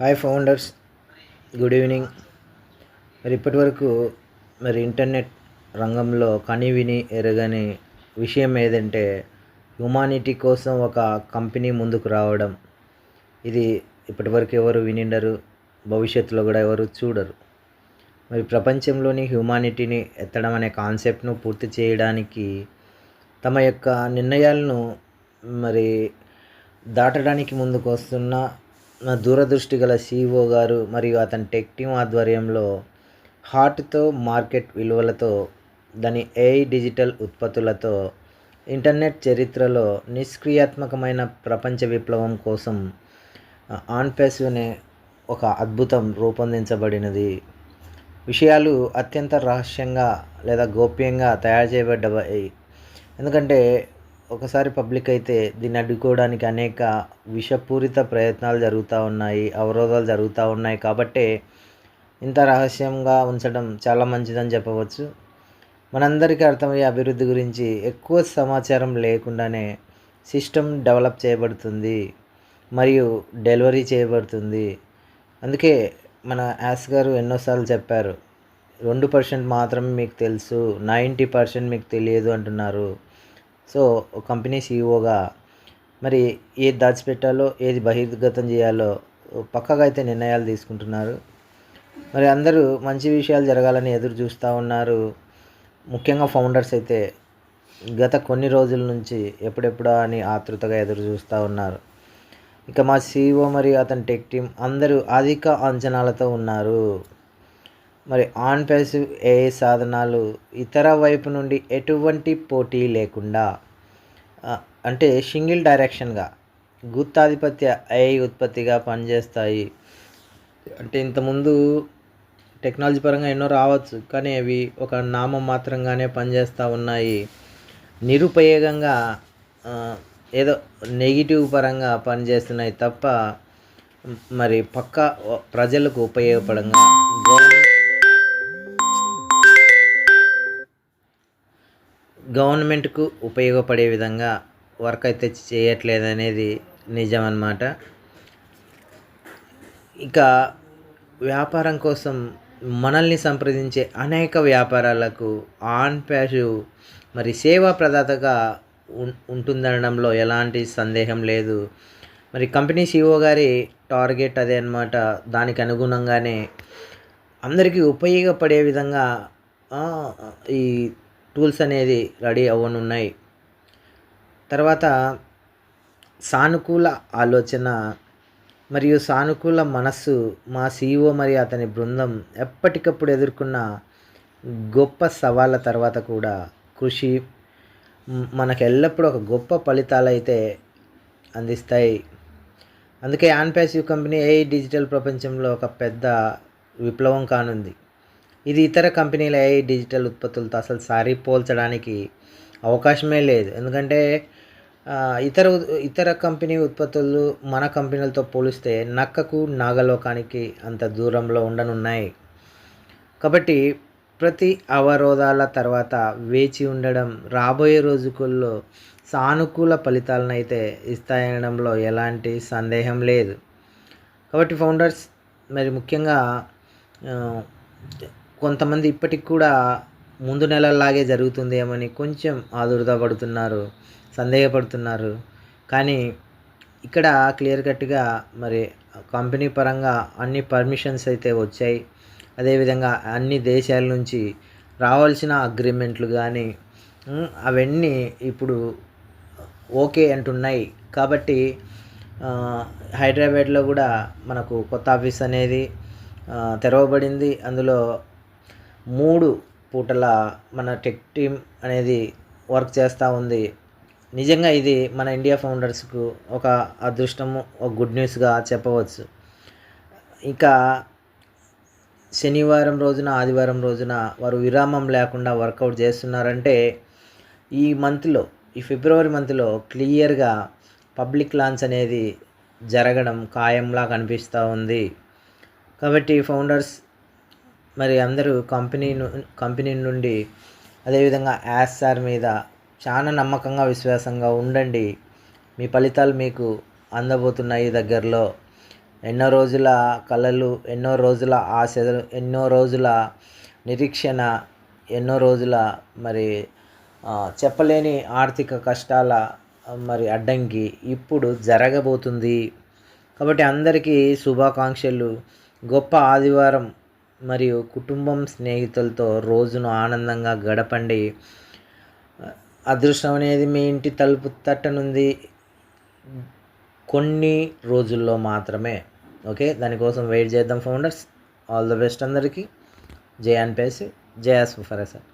Hi founders good evening మరి ఇప్పటి వరకు మరి ఇంటర్నెట్ రంగంలో కని విని ఎరగని విషయం ఏదంటే హ్యుమానిటీ కోసం ఒక కంపెనీ ముందుకు రావడం. ఇది ఇప్పటివరకు ఎవరు వినిండరు భవిష్యత్తులో కూడా ఎవరు చూడరు. మరి ప్రపంచంలోని హ్యుమానిటీని ఎత్తడం అనే కాన్సెప్ట్ను పూర్తి చేయడానికి తమ యొక్క నిర్ణయాలను మరి దాటడానికి ముందుకు వస్తున్న దూరదృష్టి గల సీఈఓ గారు మరియు అతని టెక్ టీం ఆధ్వర్యంలో హార్ట్తో మార్కెట్ విలువలతో దాని ఏఐ డిజిటల్ ఉత్పత్తులతో ఇంటర్నెట్ చరిత్రలో నిష్క్రియాత్మకమైన ప్రపంచ విప్లవం కోసం ఆన్ఫెస్ అనే ఒక అద్భుతం రూపొందించబడినది. విషయాలు అత్యంత రహస్యంగా లేదా గోప్యంగా తయారు చేయబడ్డాయి ఎందుకంటే ఒకసారి పబ్లిక్ అయితే దీన్ని అడ్డుకోవడానికి అనేక విషపూరిత ప్రయత్నాలు జరుగుతూ ఉన్నాయి అవరోధాలు జరుగుతూ ఉన్నాయి కాబట్టే ఇంత రహస్యంగా ఉంచడం చాలా మంచిదని చెప్పవచ్చు. మనందరికీ అర్థమయ్యే అభివృద్ధి గురించి ఎక్కువ సమాచారం లేకుండానే సిస్టమ్ డెవలప్ చేయబడుతుంది మరియు డెలివరీ చేయబడుతుంది. అందుకే మన యాస్ గారు ఎన్నోసార్లు చెప్పారు రెండు పర్సెంట్ మాత్రమే మీకు తెలుసు నైంటీ పర్సెంట్ మీకు తెలియదు అంటున్నారు. సో కంపెనీ సీఈఓగా మరి ఏది దాచిపెట్టాలో ఏది బహిర్గతం చేయాలో పక్కగా అయితే నిర్ణయాలు తీసుకుంటున్నారు. మరి అందరూ మంచి విషయాలు జరగాలని ఎదురు చూస్తూ ఉన్నారు. ముఖ్యంగా ఫౌండర్స్ అయితే గత కొన్ని రోజుల నుంచి ఎప్పుడెప్పుడా అని ఆతృతగా ఎదురు చూస్తూ ఉన్నారు. ఇక మా సీఈఓ మరియు అతని టెక్ టీం అందరూ అధిక అంచనాలతో ఉన్నారు. మరి ఆన్ ప్యాసివ్ ఏఐ సాధనాలు ఇతర వైపు నుండి ఎటువంటి పోటీ లేకుండా అంటే సింగిల్ డైరెక్షన్గా గుత్తాధిపత్య ఏఐ ఉత్పత్తిగా పనిచేస్తాయి? అంటే ఇంతకుముందు టెక్నాలజీ పరంగా ఎన్నో రావచ్చు కానీ అవి ఒక నామం మాత్రంగానే పనిచేస్తూ ఉన్నాయి. నిరుపయోగంగా ఏదో నెగిటివ్ పరంగా పనిచేస్తున్నాయి తప్ప మరి పక్క ప్రజలకు ఉపయోగపడంగా గవర్నమెంట్కు ఉపయోగపడే విధంగా వర్క్ అయితే చేయట్లేదు అనేది నిజం అన్నమాట ఇక వ్యాపారం కోసం మనల్ని సంప్రదించే అనేక వ్యాపారాలకు ఆన్ ప్యాసివ్ మరి సేవా ప్రదాతగా ఉంటుందనడంలో ఎలాంటి సందేహం లేదు. మరి కంపెనీ సీఓ గారి టార్గెట్ అదే అనమాట దానికి అనుగుణంగానే అందరికీ ఉపయోగపడే విధంగా ఈ టూల్స్ అనేది రెడీ అవ్వనున్నాయి. తర్వాత సానుకూల ఆలోచన మరియు సానుకూల మనస్సు మా సీఈఓ మరియు అతని బృందం ఎప్పటికప్పుడు ఎదుర్కొన్న గొప్ప సవాళ్ళ తర్వాత కూడా కృషి మనకు ఎల్లప్పుడూ ఒక గొప్ప ఫలితాలు అయితే అందిస్తాయి. అందుకే ఆన్పాసివ్ కంపెనీ ఏ డిజిటల్ ప్రపంచంలో ఒక పెద్ద విప్లవం కానుంది. ఇది ఇతర కంపెనీల ఏ డిజిటల్ ఉత్పత్తులతో అసలు సరిపోల్చడానికి అవకాశమే లేదు. ఎందుకంటే ఇతర ఇతర కంపెనీ ఉత్పత్తులు మన కంపెనీలతో పోలిస్తే నక్కకు నాగలోకానికి అంత దూరంలో ఉండనున్నాయి. కాబట్టి ప్రతి అవరోధాల తర్వాత వేచి ఉండడం రాబోయే రోజుకుల్లో సానుకూల ఫలితాలను అయితే ఇస్తాయనడంలో ఎలాంటి సందేహం లేదు. కాబట్టి ఫౌండర్స్ మరి ముఖ్యంగా కొంతమంది ఇప్పటికి కూడా ముందు నెలలాగే జరుగుతుందేమని కొంచెం ఆదుర్ద పడుతున్నారు సందేహపడుతున్నారు. కానీ ఇక్కడ క్లియర్ కట్గా మరి కంపెనీ పరంగా అన్ని పర్మిషన్స్ అయితే వచ్చాయి. అదేవిధంగా అన్ని దేశాల నుంచి రావాల్సిన అగ్రిమెంట్లు కానీ అవన్నీ ఇప్పుడు ఓకే అంటున్నాయి. కాబట్టి హైదరాబాద్లో కూడా మనకు కొత్త ఆఫీస్ అనేది తెరవబడింది. అందులో మూడు పూటల మన టెక్ టీం అనేది వర్క్ చేస్తూ ఉంది. నిజంగా ఇది మన ఇండియా ఫౌండర్స్కు ఒక అదృష్టము ఒక గుడ్ న్యూస్గా చెప్పవచ్చు. ఇంకా శనివారం రోజున ఆదివారం రోజున వారు విరామం లేకుండా వర్కౌట్ చేస్తున్నారంటే ఈ మంత్లో ఈ ఫిబ్రవరి మంత్లో క్లియర్గా పబ్లిక్ లాంచ్ అనేది జరగడం ఖాయంలా కనిపిస్తూ ఉంది. కాబట్టి ఫౌండర్స్ మరి అందరూ కంపెనీ కంపెనీ నుండి అదేవిధంగా యాస్ఆర్ మీద చాలా నమ్మకంగా విశ్వాసంగా ఉండండి. మీ ఫలితాలు మీకు అందబోతున్నాయి దగ్గరలో. ఎన్నో రోజుల కళలు ఎన్నో రోజుల ఆశలు ఎన్నో రోజుల నిరీక్షణ ఎన్నో రోజుల మరి చెప్పలేని ఆర్థిక కష్టాల మరి అడ్డంకి ఇప్పుడు జరగబోతుంది. కాబట్టి అందరికీ శుభాకాంక్షలు. గొప్ప ఆదివారం మరియు కుటుంబం స్నేహితులతో రోజును ఆనందంగా గడపండి. అదృష్టం అనేది మీ ఇంటి తలుపు తట్టనుంది. కొన్ని రోజుల్లో మాత్రమే. ఓకే? దానికోసం వెయిట్ చేద్దాం ఫౌండర్స్. ఆల్ ద బెస్ట్ అందరికీ. జయాన్ పేసి జయాస్ సార్